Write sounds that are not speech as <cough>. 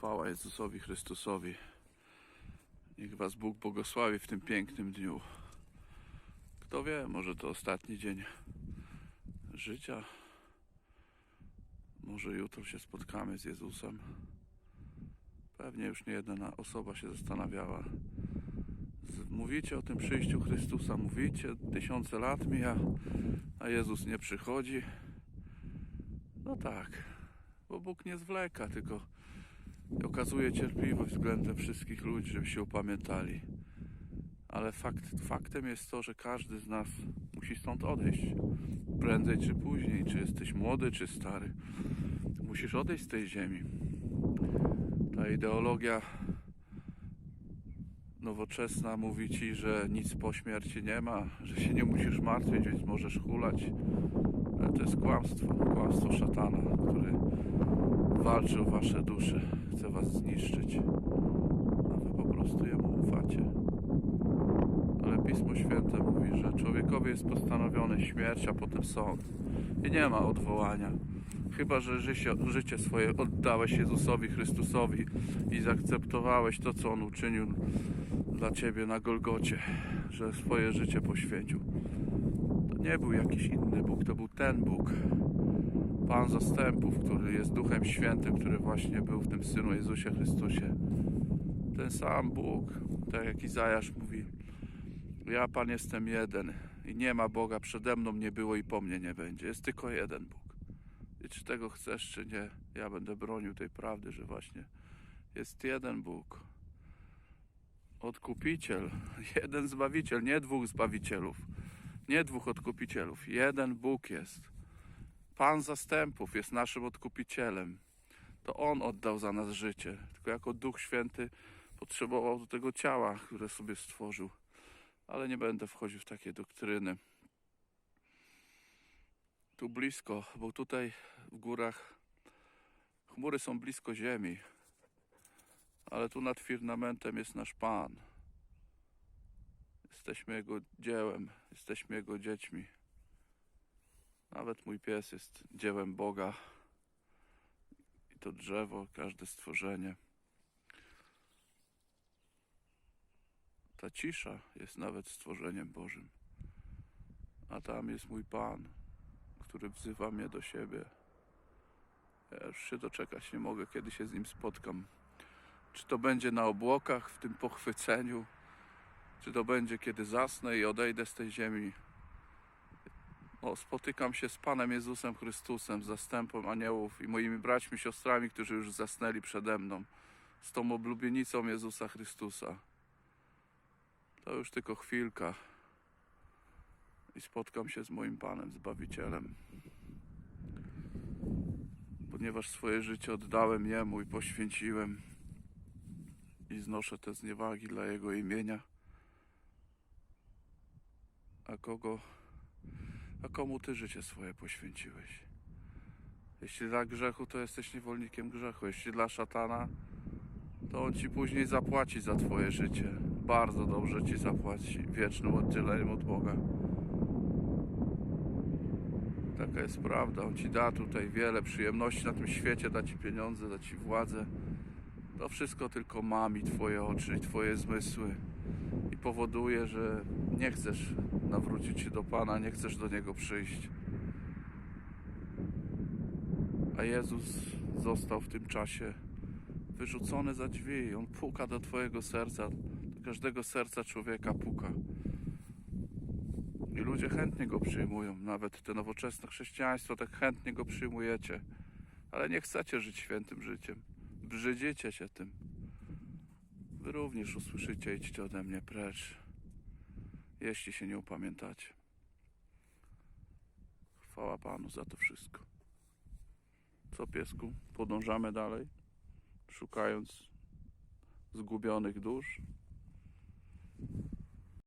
Chwała Jezusowi Chrystusowi. Niech Was Bóg błogosławi w tym pięknym dniu. Kto wie, może to ostatni dzień życia. Może jutro się spotkamy z Jezusem. Pewnie już nie jedna osoba się zastanawiała. Mówicie o tym przyjściu Chrystusa, mówicie, tysiące lat mija, a Jezus nie przychodzi. No tak, bo Bóg nie zwleka, tylko okazuje cierpliwość względem wszystkich ludzi, żeby się upamiętali. Ale fakt, faktem jest to, że każdy z nas musi stąd odejść. Prędzej czy później, czy jesteś młody, czy stary. Musisz odejść z tej ziemi. Ta ideologia nowoczesna mówi ci, że nic po śmierci nie ma, że się nie musisz martwić, więc możesz hulać. Ale to jest kłamstwo, kłamstwo szatana, który walczy o wasze dusze, chce was zniszczyć, a wy po prostu jemu ufacie. Ale Pismo Święte mówi, że człowiekowi jest postanowione śmierć, a potem sąd. I nie ma odwołania. Chyba, że życie, życie swoje oddałeś Jezusowi Chrystusowi i zaakceptowałeś to, co On uczynił dla Ciebie na Golgocie, że swoje życie poświęcił. To nie był jakiś inny Bóg, to był ten Bóg. Pan zastępów, który jest Duchem Świętym, który właśnie był w tym Synu Jezusie Chrystusie. Ten sam Bóg, tak jak Izajasz mówi, ja Pan jestem jeden i nie ma Boga przede mną nie było i po mnie nie będzie. Jest tylko jeden Bóg. I czy tego chcesz, czy nie, ja będę bronił tej prawdy, że właśnie jest jeden Bóg. Odkupiciel, <laughs> jeden Zbawiciel, nie dwóch Zbawicielów, nie dwóch Odkupicielów. Jeden Bóg jest. Pan zastępów jest naszym Odkupicielem. To On oddał za nas życie. Tylko jako Duch Święty potrzebował do tego ciała, które sobie stworzył. Ale nie będę wchodził w takie doktryny. Tu blisko, bo tutaj w górach chmury są blisko ziemi. Ale tu nad firmamentem jest nasz Pan. Jesteśmy Jego dziełem, jesteśmy Jego dziećmi. Nawet mój pies jest dziełem Boga. I to drzewo, każde stworzenie. Ta cisza jest nawet stworzeniem Bożym. A tam jest mój Pan, który wzywa mnie do siebie. Ja już się doczekać nie mogę, kiedy się z nim spotkam. Czy to będzie na obłokach, w tym pochwyceniu, czy to będzie, kiedy zasnę i odejdę z tej ziemi. Spotykam się z Panem Jezusem Chrystusem, zastępem aniołów i moimi braćmi, siostrami, którzy już zasnęli przede mną, z tą oblubienicą Jezusa Chrystusa. To już tylko chwilka i spotkam się z moim Panem, Zbawicielem. Ponieważ swoje życie oddałem Jemu i poświęciłem i znoszę te zniewagi dla Jego imienia. A kogo, a komu Ty życie swoje poświęciłeś? Jeśli dla grzechu, to jesteś niewolnikiem grzechu. Jeśli dla szatana, to on Ci później zapłaci za Twoje życie. Bardzo dobrze Ci zapłaci wiecznym oddzieleniem od Boga. Taka jest prawda. On Ci da tutaj wiele przyjemności na tym świecie, da Ci pieniądze, da Ci władzę. To wszystko tylko mami Twoje oczy i Twoje zmysły i powoduje, że nie chcesz nawrócić się do Pana, nie chcesz do Niego przyjść. A Jezus został w tym czasie wyrzucony za drzwi. On puka do Twojego serca, do każdego serca człowieka puka. I ludzie chętnie go przyjmują, nawet te nowoczesne chrześcijaństwo tak chętnie go przyjmujecie, ale nie chcecie żyć świętym życiem. Brzydzicie się tym. Wy również usłyszycie, idźcie ode mnie precz, jeśli się nie upamiętacie. Chwała Panu za to wszystko. Co piesku? Podążamy dalej, szukając zgubionych dusz.